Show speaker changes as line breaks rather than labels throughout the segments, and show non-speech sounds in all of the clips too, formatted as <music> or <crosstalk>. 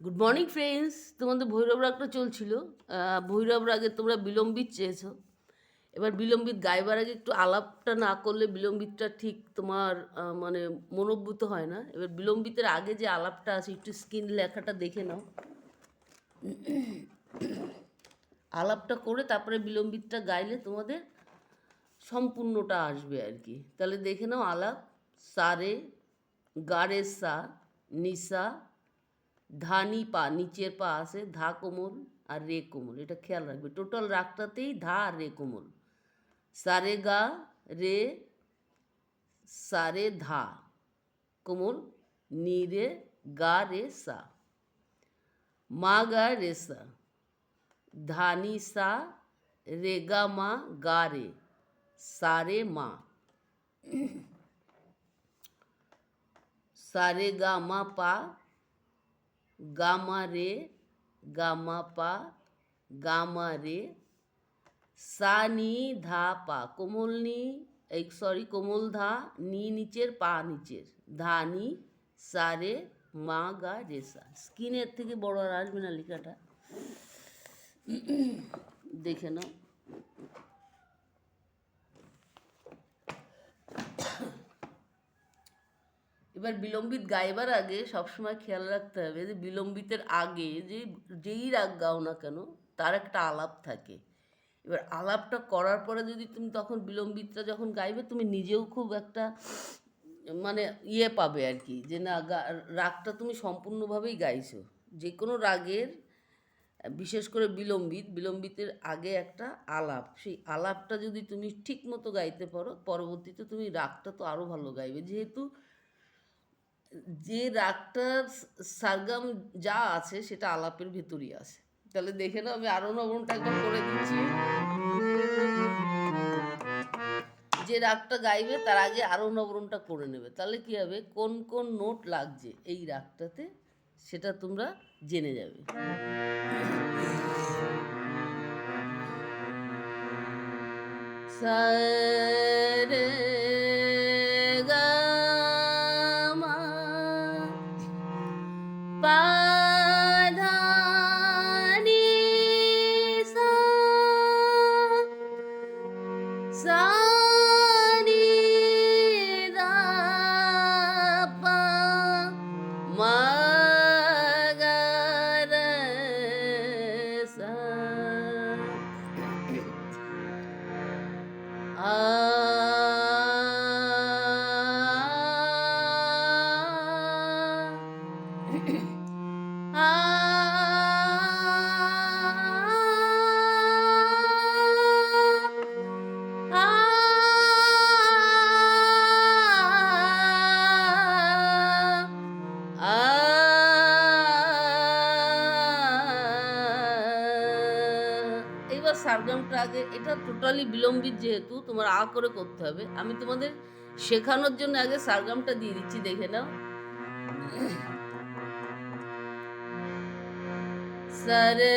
Good morning friends তোমাদের ভৈরব রাগটা চলছিল। ভৈরব রাগে তোমরা বিলম্বিত চেয়েছো। এবার বিলম্বিত গাইবার আগে একটু আলাপটা না করলে বিলম্বিতটা ঠিক তোমার মানে মনোভূত হয় না। এবার বিলম্বিতের আগে যে আলাপটা আছে, একটু স্ক্রিন লেখাটা দেখে নাও। আলাপটা করে তারপরে বিলম্বিতটা গাইলে তোমাদের সম্পূর্ণটা আসবে আর কি। তাহলে দেখে নাও আলাপ। সারে, গারে সা, নিসা ধানি পা নিচের পা আছে ধা কোমল আর রে কোমল এটা খেয়াল রাখবে টোটাল রাগটাতেই ধা আর রে কোমল সারে গা রে সারে ধা কোমল নি রে গা রে সা মা গা রে সা ধানি সা রে গা মা গা রে সারে মা সারে গা মা পা গামা রে গামা পা গামা রে সা নি ধা পা কোমল নি এই সরি কোমল ধা নি নিচের পা নিচের ধা নি সা রে মা গা রে সা স্কিনের থেকে বড় আর আসবে না লেখাটা। <clears throat> দেখে নাও। এবার বিলম্বিত গাইবার আগে সবসময় খেয়াল রাখতে হবে যে বিলম্বিতের আগে যে, যেই রাগ গাও না কেন, তার একটা আলাপ থাকে। এবার আলাপটা করার পরে যদি তুমি তখন বিলম্বিতটা যখন গাইবে, তুমি নিজেও খুব একটা মানে ইয়ে পাবে আর কি, যে না রাগটা তুমি সম্পূর্ণভাবেই গাইছো। যে কোনো রাগের, বিশেষ করে বিলম্বিত, বিলম্বিতের আগে একটা আলাপ। সেই আলাপটা যদি তুমি ঠিক মতো গাইতে পারো, পরবর্তীতে তুমি রাগটা তো আরও ভালো গাইবে। যেহেতু যে রাগটার সারগাম যা আছে সেটা আলাপের ভেতরই আছে। তাহলে দেখে নাও, আমি আরও নবমটা একবার করে দিচ্ছি। যে রাগটা গাইবে, তার আগে আরও নবরণটা করে নেবে। তাহলে কি হবে? কোন কোন নোট লাগছে এই রাগটাতে সেটা তোমরা জেনে যাবে। সারে এবার সারগামটা আগে এটা টোটালি বিলম্বিত যেহেতু, তোমার আ করে করতে হবে। আমি তোমাদের শেখানোর জন্য আগে সারগামটা দিয়ে দিচ্ছি, দেখে নাও। সারে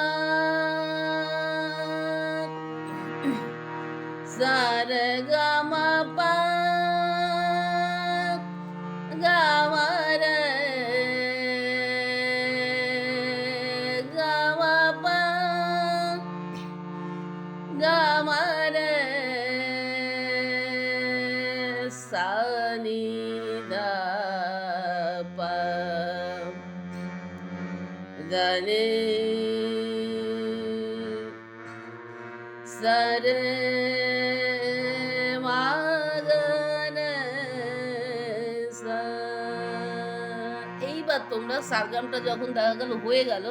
তোমরা সারগামটা যখন দেখা গেল হয়ে গেল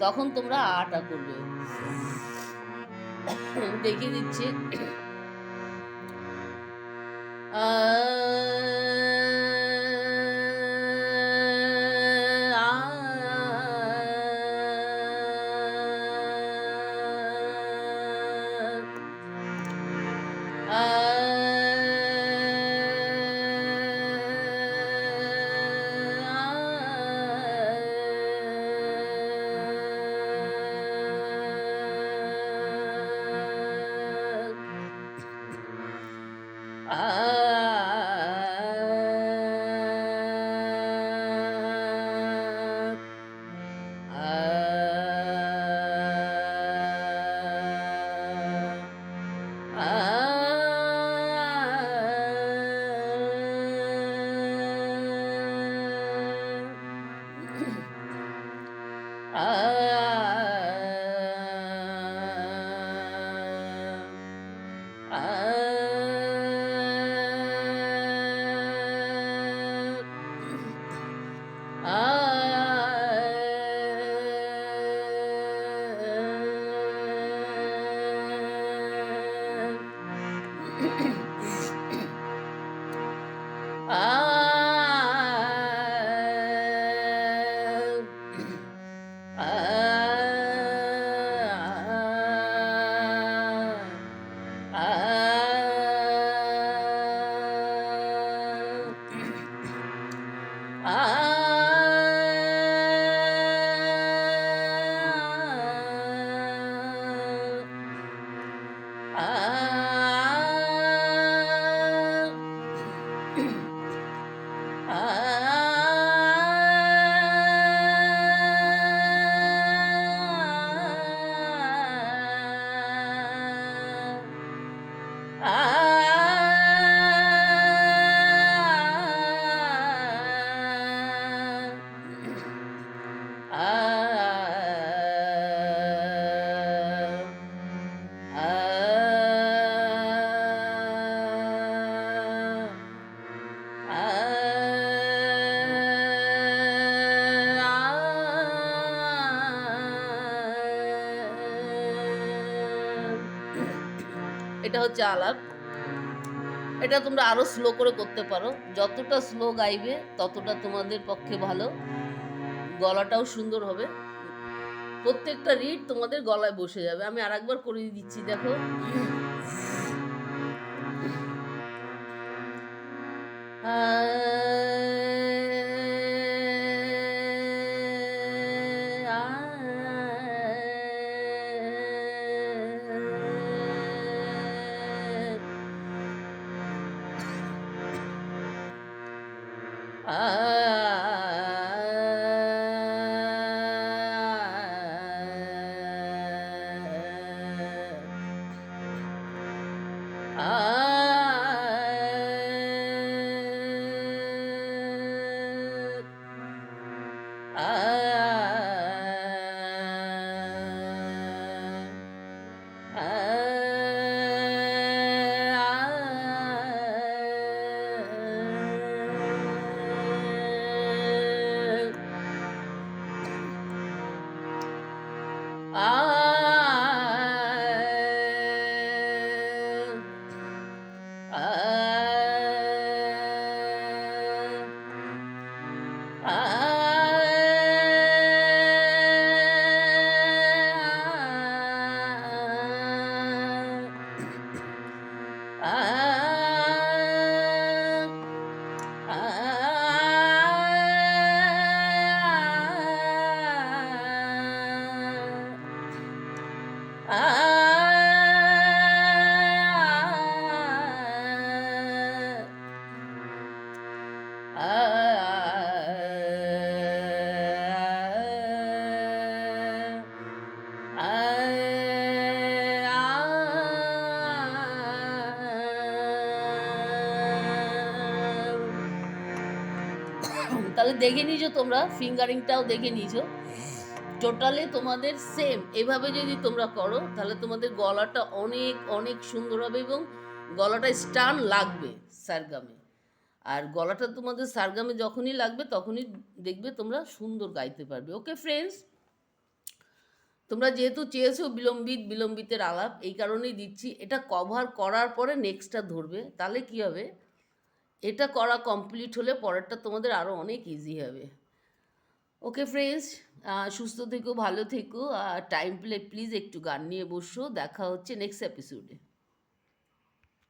তখন তোমরা আটা করবে। দেখিয়ে দিচ্ছি। আ এটা হচ্ছে আলাপ। এটা তোমরা আরও স্লো করে করতে পারো। যতটা স্লো গাইবে, ততটা তোমাদের পক্ষে ভালো। গলাটাও সুন্দর হবে। প্রত্যেকটা রিড তোমাদের গলায় বসে যাবে। আমি আর একবার করে দিচ্ছি, দেখো। আ Uh. তাহলে দেখে নিয়েছো তোমরা ফিঙ্গারিংটাও দেখে নিয়েছো। টোটালি তোমাদের সেম এভাবে যদি তোমরা করো, তাহলে তোমাদের গলাটা অনেক অনেক সুন্দর হবে এবং গলাটা স্টান লাগবে সারগামে আর গলাটা তোমাদের সারগামে যখনই লাগবে, তখনই দেখবে তোমরা সুন্দর গাইতে পারবে। ওকে ফ্রেন্ডস তোমরা যেহেতু চেয়েছো বিলম্বিত, বিলম্বিতের আলাপ, এই কারণেই দিচ্ছি। এটা কভার করার পরে নেক্সটটা ধরবে। তাহলে কি হবে? এটা করা কমপ্লিট হলে পরেরটা তোমাদের আরও অনেক ইজি হবে। ওকে ফ্রেন্ডস সুস্থ থেকো, ভালো থেকো, আর টাইম পেলে প্লিজ একটু গান নিয়ে বসো। দেখা হচ্ছে নেক্সট এপিসোডে